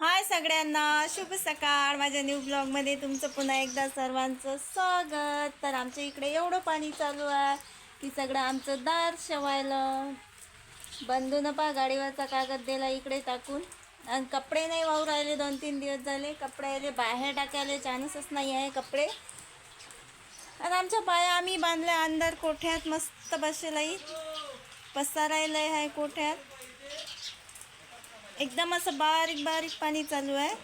हाय सगळ्यांना शुभ सकाळ. माझ्या न्यू ब्लॉगमध्ये तुमचं पुन्हा एकदा सर्वांचं स्वागत. तर आमच्या इकडे एवढं पाणी चालू आहे की सगळं आमचं दार शेवायलं. न पा गाडीवरचा कागद दिला इकडे टाकून. आणि कपडे नाही वाहू राहिले दोन तीन दिवस झाले. कपडे बाहेर टाकायला चान्सच नाही आहे कपडे. आणि आमच्या पाया आम्ही बांधल्या अंदर कोठ्यात मस्त बसेलाही पसारायला आहे कोठ्यात. एकदम असं बारीक बारीक पाणी चालू आहे.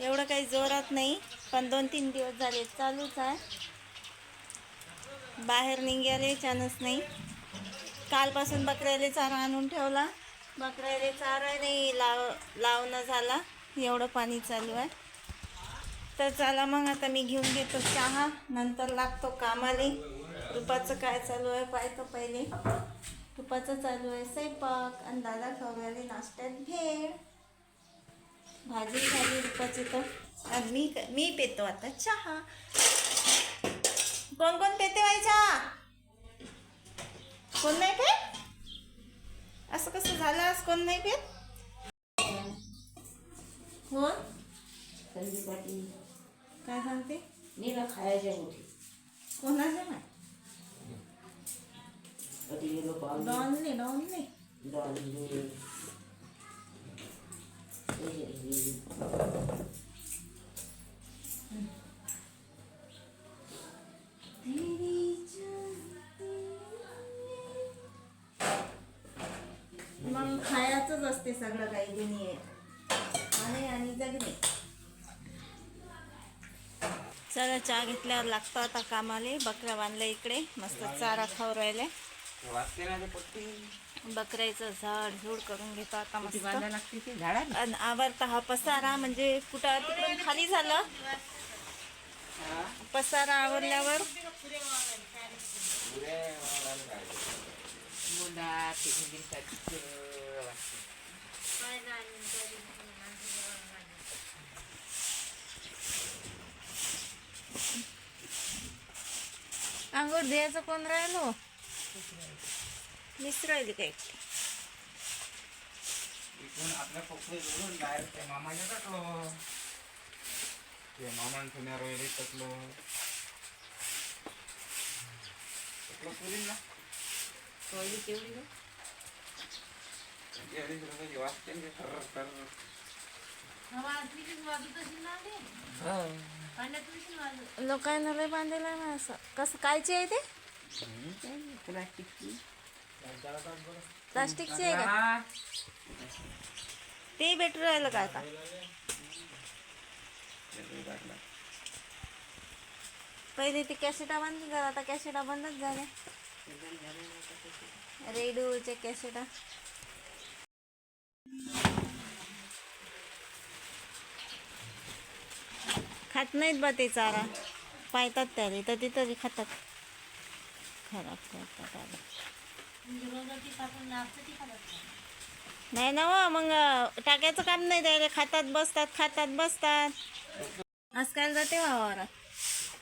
एवढं काही जोरात नाही पण दोन तीन दिवस झाले चालूच आहे. बाहेर निघाले चान्स नाही. कालपासून बकऱ्याला चारा आणून ठेवला. बकऱ्याला चारा नाही लाव लावणं झाला. एवढं पाणी चालू आहे. तर चला मग आता मी घेऊन घेतो चहा. नंतर लागतो कामाला. रुपाचं काय चालू आहे पाहतो पहिले. तुपाचं चालू आहे स्वयंपाक आणि दादा खवऱ्याने नाश्त्यात भेळ. भाजी झाली रुपाची तर. आणि मी मी पेतो आता चहा. कोण कोण पेते बाई चहा? कोण नाही पेत? असं कसं झालं आज कोण नाही पेत? पाटील. काय सांगते? नीला खायच्या गोष्टी कोणाचं नाही कधी गेलो पाहुणे मग खायचंच असते सगळं काही दुनिये आणि आणि जगणे. चला चहा घेतल्यावर लागतो आता कामाले. बकऱ्या बांधल्या इकडे. मस्त चारा खाऊ राहिले. बकऱ्याचं झाड झूड करून घेतो आता मस्त. आणि आवरता हा पसारा म्हणजे कुठं तिकडून खाली झालं. पसारा आवरल्यावर अंघोळ द्यायचं कोण राहिलो? मिस राहिली काय आपल्या जोडून डायरेक्ट टाकलो. ते मामान पुण्या रोयले टाकलो. टाकलो पुरील ना तेवढी अडीच रुपयाची ते लोकांना लय बांधलेलं ना असं कसं कायचे आहे ते? प्लास्टिकची प्लास्टिकचे आहे का? ते बेटर राहिलं का आता? पहिले ते कॅसेटा बंद झाला आता कॅसेटा बंदच झाल्या रेडिओच्या कॅसेटा खात नाहीत बा ते चारा. पाहतात त्याले तर ते तरी खातात. खराब करतात नाही ना हो मग टाकायचं काम नाही त्याला. खातात बसतात खातात बसतात. आजकाल जाते वावरात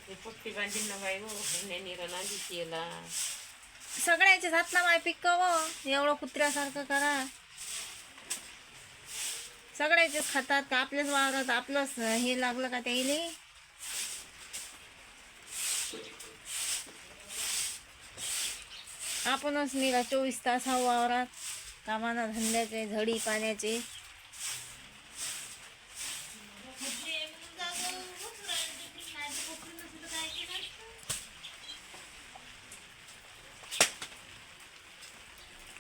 ते पट्टी बांधील ना बाई हो केला सगळ्याचे हात ना माय पिकव एवढं कुत्र्यासारखं करा. सगळ्याचेच खातात का आपल्याच वावरात आपलंच हे लागलं का त्याले आपणच निघा चोवीस तास हा वावरात. कामाना धंद्याचे झडी पाण्याचे.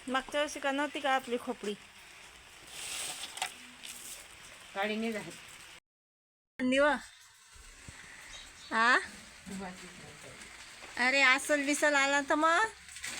मागच्या वर्षी का नव्हती का आपली खोपडी? निवा. आ? अरे आसल बिसल आला तर मग?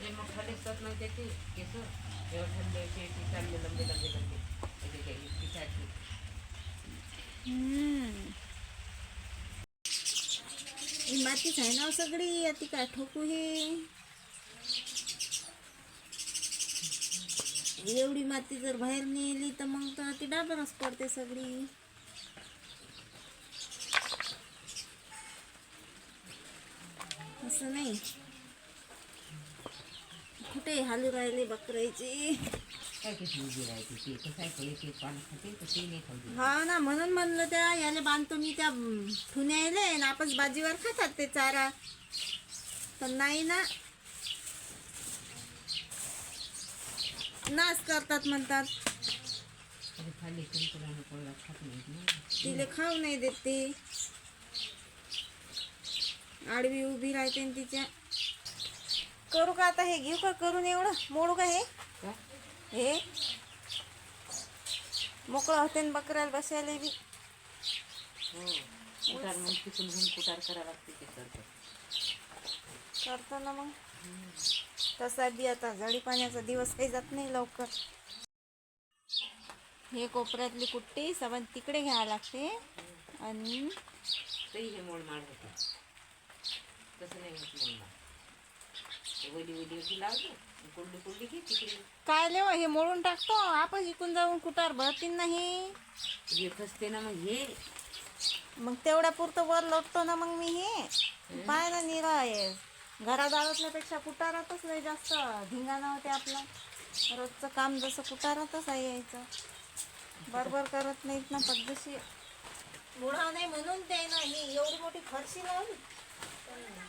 ते मग खाली असतात ना त्याचे केस? एवढे थंड ते चालले लंबे लंबे लंबे. त्याचे काही पिठाचे मातीच आहे ना हो सगळी? आता काय ठोकू हे? एवढी माती जर बाहेर नेली तर मग तर ती डाबरच पडते सगळी. असं नाही. कुठे हालू राहिले बकरायचे हा ना म्हणून म्हणलं त्या याला बांधतो मी त्या आणि आपच बाजीवर खातात ते चारा. पण नाही ना. नाश करतात म्हणतात. तिले खाऊ नाही देत ते. आडवी उभी राहते तिच्या. करू का आता हे? घेऊ का करून एवढं? मोडू का हे? हे? मोकळं होते न बकऱ्याला बसायला बी. कुटार मग तिथून घेऊन कुटार करावं लागते ते करतो. ना मग. तसा बी आता झाडी पाण्याचा दिवस काही जात नाही लवकर. हे कोपऱ्यातली कुट्टी सबन तिकडे घ्यावं लागते. आणि हे मोड होतं तसं नाही मोड कुंडी कुंडी घे तिकडे काय लेव हे मोडून टाकतो. आपण इकून जाऊन कुटार भरतील नाही. येत असते ना मग हे मग तेवढ्या पुरतं वर लोटतो ना मग मी हे. पाय ना निरा आहे घरादारातल्यापेक्षा कुटारातच नाही जास्त धिंगाणा होते आपला. रोजचं काम जसं कुटारातच आहे यायचं. बरोबर करत नाहीत ना पद्धतशीर. मुळा नाही म्हणून ते ना ही एवढी मोठी फरशी लावली.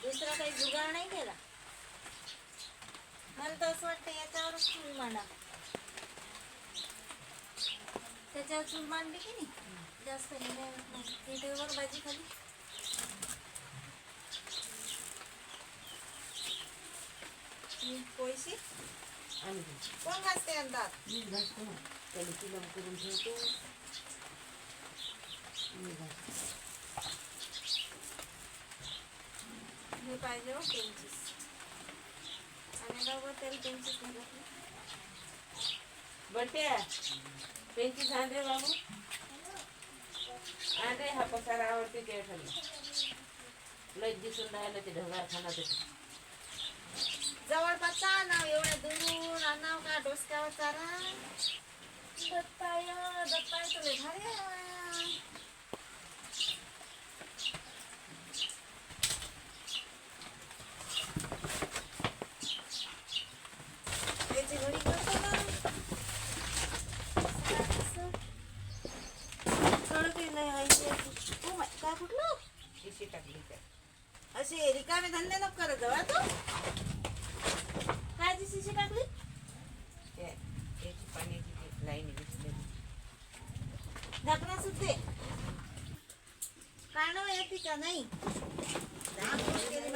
दुसरा काही जुगाड नाही केला. मला तर असं वाटतं याच्यावरच चूल मांडा. त्याच्यावर चूल मांडली की नाही? जास्त हे नाही होत भाजी खाली. पोळशी? आणि कोण घासते अंदाज? मी घासतो ना. त्याला करून ठेवतो. मी घासतो. हे पाहिजे हो पेंचीस आणि त्यांची तेल पेंचीस घालत बाबू. आण हा पसारा आवडते ते खाली लय दिसून राहिलं ते ढगार खाना ते जवळपास आणाव एवढ्या दूरून आणाव का डोसक्यावर चारा? दत्ताय दत्ताय तुले भारी आहे. याची घडी करतो ना. कडक आहे लय हायची याची. ओ माय, काय कुठलं अशी टाकली त्या. असे रिकामे धंदे नको करत जाऊ तू. काय ती शिशी टाकली? त्या पाण्याची लाईन दिसलेली झाकणा सुटते काढव येते का नाही? आंघोळ केली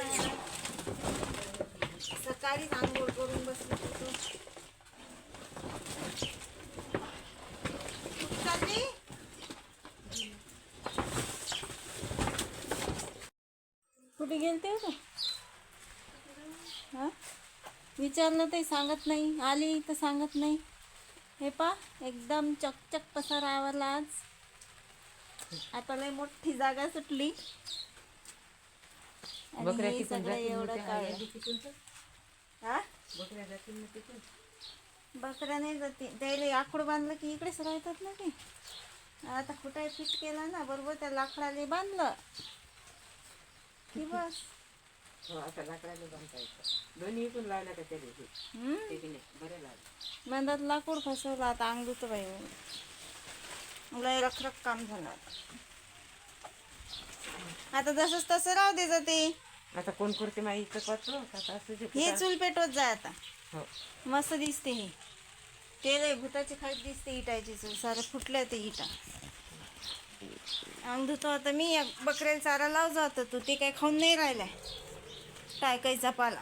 सकाळीच आंघोळ करून बसली होतो कुठं चालली कुठे गेलते हो? तू हा? विचारलं ते सांगत नाही. आली तर सांगत नाही. हे पा एकदम चकचक पसारा आवरला आज. आता लय मोठी जागा सुटली. आणि सगळं एवढं काय. हा? बकऱ्या नाही जाते त्याला आखूड बांधलं की इकडेच राहतात ना ते. आता कुठे फिट केला ना बरोबर त्या लाकडाला बांधलं. की बस हो आता लाकडाला बांधता येतं दोन्ही लावल्या का त्या दिवशी हम्म. ते की नाही? बरं लागलं मंदात लाकूड फसवलं आता अंग धुतं बाई. लय रखरख काम झालं आता. आता जसंच तसं राहू दे जाते आता कोण करते असं जे हे चूल पेटवत जाय आता. हो. मस्त दिसते हे. ते लय भूताची खाली दिसते इटायची चूल. सारं फुटल्या ते इटा. अंग धुतो आता मी या बकऱ्याला चारा लावतो आता. तू ते काय खाऊन नाही राहिलाय. टाकायचा पाला